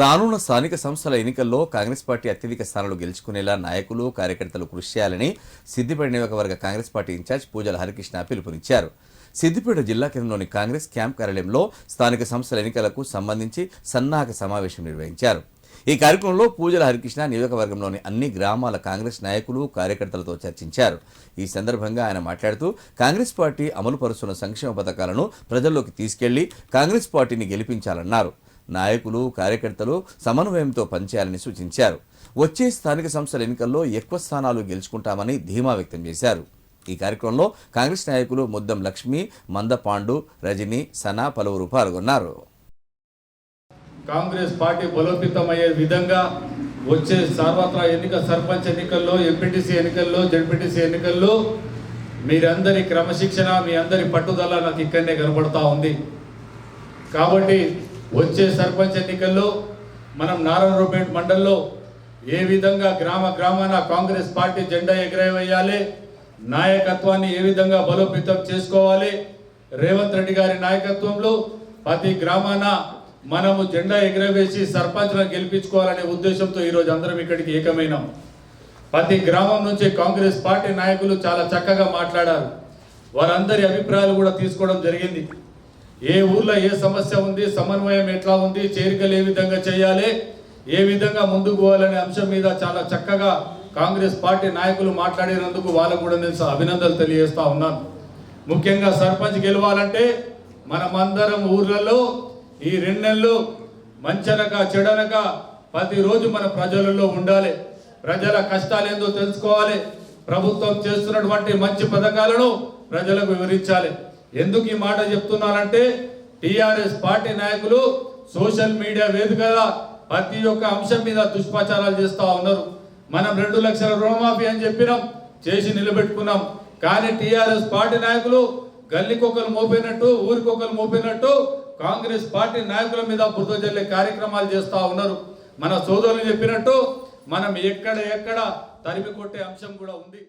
రానున్న స్థానిక సంస్థల ఎన్నికల్లో కాంగ్రెస్ పార్టీ అత్యధిక స్థానాలు గెలుచుకునేలా నాయకులు కార్యకర్తలు కృషి చేయాలని సిద్దిపేట నియోజకవర్గ కాంగ్రెస్ పార్టీ ఇన్ఛార్జ్ పూజల హరికృష్ణ పిలుపునిచ్చారు. సిద్దిపేట జిల్లా కేంద్రంలోని కాంగ్రెస్ క్యాంప్ కార్యాలయంలో స్థానిక సంస్థల ఎన్నికలకు సంబంధించి సన్నాహక సమావేశం నిర్వహించారు. ఈ కార్యక్రమంలో పూజల హరికృష్ణ నియోజకవర్గంలోని అన్ని గ్రామాల కాంగ్రెస్ నాయకులు కార్యకర్తలతో చర్చించారు. ఈ సందర్భంగా ఆయన మాట్లాడుతూ కాంగ్రెస్ పార్టీ అమలుపరుస్తున్న సంక్షేమ పథకాలను ప్రజల్లోకి తీసుకెళ్ళి కాంగ్రెస్ పార్టీని గెలిపించాలన్నారు. నాయకులు కార్యకర్తలు సమన్వయంతో పనిచేయాలని సూచించారు. వచ్చే స్థానిక సంస్థల ఎన్నికల్లో ఎక్కువ స్థానాలు గెలుచుకుంటామని ధీమా వ్యక్తం చేశారు. ఈ కార్యక్రమంలో కాంగ్రెస్ నాయకులు ముద్దం లక్ష్మి మందపాండు రజని సనా పలువురు పాల్గొన్నారు. కాంగ్రెస్ పార్టీ బలోపేతమయ్యే విధంగా వచ్చే సార్వత్రిక ఎన్నిక సర్పంచ్ ఎన్నికల్లో ఎంపీటీసీ ఎన్నికల్లో జడ్పీటీసీ ఎన్నికల్లో మీరందరి క్రమశిక్షణ మీ అందరి పట్టుదల నాకు ఇక్కడనే కనబడతా ఉంది. కాబట్టి వచ్చే సర్పంచ్ ఎన్నికల్లో మనం నారాయణరావుపేట మండల్లో ఏ విధంగా గ్రామ గ్రామాన కాంగ్రెస్ పార్టీ జెండా ఎగరవేయాలి నాయకత్వాన్ని ఏ విధంగా బలోపేతం చేసుకోవాలి రేవంత్ రెడ్డి గారి నాయకత్వంలో ప్రతి గ్రామాన మనము జెండా ఎగరవేసి సర్పంచ్లను గెలిపించుకోవాలనే ఉద్దేశంతో ఈరోజు అందరం ఇక్కడికి ఏకమైనాం. ప్రతి గ్రామం నుంచి కాంగ్రెస్ పార్టీ నాయకులు చాలా చక్కగా మాట్లాడారు. వారందరి అభిప్రాయాలు కూడా తీసుకోవడం జరిగింది. ఏ ఊర్లో ఏ సమస్య ఉంది సమన్వయం ఎట్లా ఉంది చేరికలు ఏ విధంగా చేయాలి ఏ విధంగా ముందుకు పోవాలనే అంశం మీద చాలా చక్కగా కాంగ్రెస్ పార్టీ నాయకులు మాట్లాడినందుకు వాళ్ళకు కూడా నేను అభినందనలు తెలియజేస్తా ఉన్నాను. ముఖ్యంగా సర్పంచ్ గెలవాలంటే మనమందరం ఊర్లలో ఈ రెండు నెలలు మంచనక చెడనక ప్రతిరోజు మన ప్రజలలో ఉండాలి. ప్రజల కష్టాలు ఏందో తెలుసుకోవాలి. ప్రభుత్వం చేస్తున్నటువంటి మంచి పథకాలను ప్రజలకు వివరించాలి. ఎందుకు ఈ మాట చెప్తున్నానంటే టిఆర్ఎస్ పార్టీ నాయకులు సోషల్ మీడియా వేదికగా ప్రతి ఒక్క అంశం మీద దుష్ప్రచారాలు చేస్తా ఉన్నారు. మనం రెండు లక్షల రుణమాఫీ అని చెప్పినాం చేసి నిలబెట్టుకున్నాం. కానీ టిఆర్ఎస్ పార్టీ నాయకులు గల్లీకొకరు మోపినట్టు ఊరికొకరు మోపినట్టు కాంగ్రెస్ పార్టీ నాయకుల మీద బురద జల్లే కార్యక్రమాలు చేస్తా ఉన్నారు. మన సోదరులు చెప్పినట్టు మనం ఎక్కడ ఎక్కడ తరిమి కొట్టే అంశం కూడా ఉంది.